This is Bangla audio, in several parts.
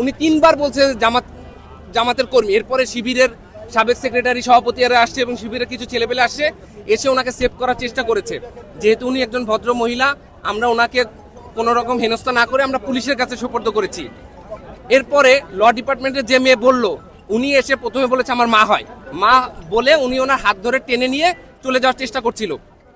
উনি তিনবার বলছে জামাত, জামাতের কর্মী। এরপরে শিবিরের সাবেক সেক্রেটারি সভাপতিরা আসছে এবং শিবিরের কিছু ছেলেপেলে আসছে, এসে ওনাকে সেভ করার চেষ্টা করেছে। যেহেতু উনি একজন ভদ্র মহিলা, আমরা ওনাকে কোনো রকম হেনস্থা না করে আমরা পুলিশের কাছে সোপর্দ করেছি। এরপরে ল ডিপার্টমেন্টের যে মেয়ে বলল, উনি এসে প্রথমে বলেছে, আমার মা হয়। মা বলে উনি ওনার হাত ধরে টেনে নিয়ে চলে যাওয়ার চেষ্টা করছিল।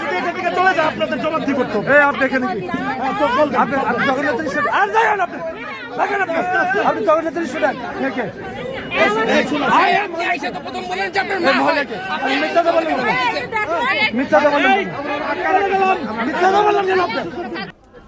যদি এখান থেকে চলে যায় আপনাদের জবাবদি করতে আপনি এখানে কি আপনি জগন্নাথের আর যাবেন আপনি আপনি জগন্নাথের স্টুডেন্ট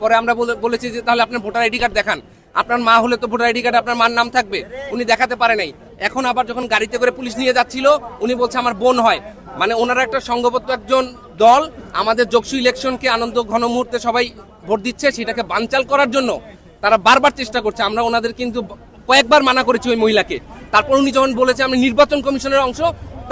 পরে আমরা বলে- বলেছি যে তাহলে আপনার ভোটার আইডি কার্ড দেখান। আপনার মা হলে তো ভোটার আইডি কার্ড আপনার মার নাম থাকবে। উনি দেখাতে পারে নাই। এখন আবার যখন গাড়িতে করে পুলিশ নিয়ে যাচ্ছিল, উনি বলছে আমার বোন হয়। মানে ওনারা একটা সংঘবদ্ধ একজন দল। আমাদের যোগসু ইলেকশনকে আনন্দ ঘন মুহূর্তে সবাই ভোট দিচ্ছে, সেটাকে বানচাল করার জন্য তারা বারবার চেষ্টা করছে। আমরা ওনাদের কিন্তু কয়েকবার মানা করেছি ওই মহিলাকে। তারপর উনি যখন বলেছে আমি নির্বাচন কমিশনের অংশ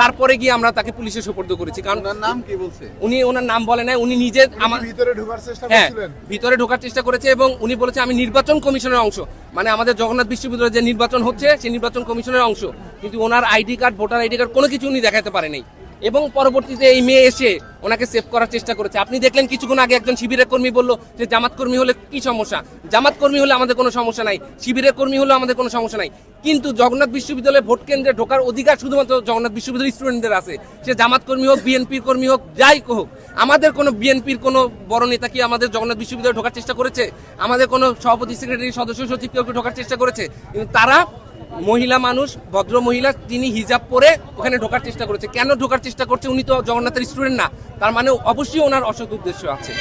তারপরে গিয়ে আমরা তাকে পুলিশে সোপর্দ করেছি। কারণ নাম কি বলছে? উনি ওনার নাম বলে নাই উনি নিজে আমার ভিতরে ঢোকার চেষ্টা হ্যাঁ ভিতরে ঢোকার চেষ্টা করেছে এবং উনি বলেছে আমি নির্বাচন কমিশনের অংশ। মানে আমাদের জগন্নাথ বিশ্ববিদ্যালয়ে যে নির্বাচন হচ্ছে সেই নির্বাচন কমিশনের অংশ। কিন্তু ওনার ID card voter ID card কোনো কিছু উনি দেখাতে পারেনি। এবং পরবর্তীতে এই মেয়ে এসে ওনাকে সেভ করার চেষ্টা করেছে। আপনি দেখলেন কিছুক্ষণ আগে একজন শিবিরের কর্মী বলল যে, জামাত কর্মী হলে কি সমস্যা? জামাত কর্মী হলে আমাদের কোনো সমস্যা নাই। শিবিরের কর্মী হলে আমাদের কোনো সমস্যা নাই। কিন্তু জগন্নাথ বিশ্ববিদ্যালয়ে ভোট কেন্দ্রে ঢোকার অধিকার শুধুমাত্র জগন্নাথ বিশ্ববিদ্যালয়ের স্টুডেন্টদের আছে। সে জামাত কর্মী হোক বিএনপির কর্মী হোক, যাই হোক, আমাদের কোনো বিএনপির কোনো বড় নেতা কি আমাদের জগন্নাথ বিশ্ববিদ্যালয়ে ঢোকার চেষ্টা করেছে? আমাদের কোনো সভাপতি সেক্রেটারি সদস্য, সচিব কেউ ঢোকার চেষ্টা করেছে? কিন্তু তারা মহিলা মানুষ, ভদ্র মহিলা, তিনি হিজাব পরে ওখানে ঢোকার চেষ্টা করেছে। কেন ঢোকার চেষ্টা করছে? উনি তো জগন্নাথের স্টুডেন্ট না। তার মানে অবশ্যই ওনার অসৎ উদ্দেশ্য আছে।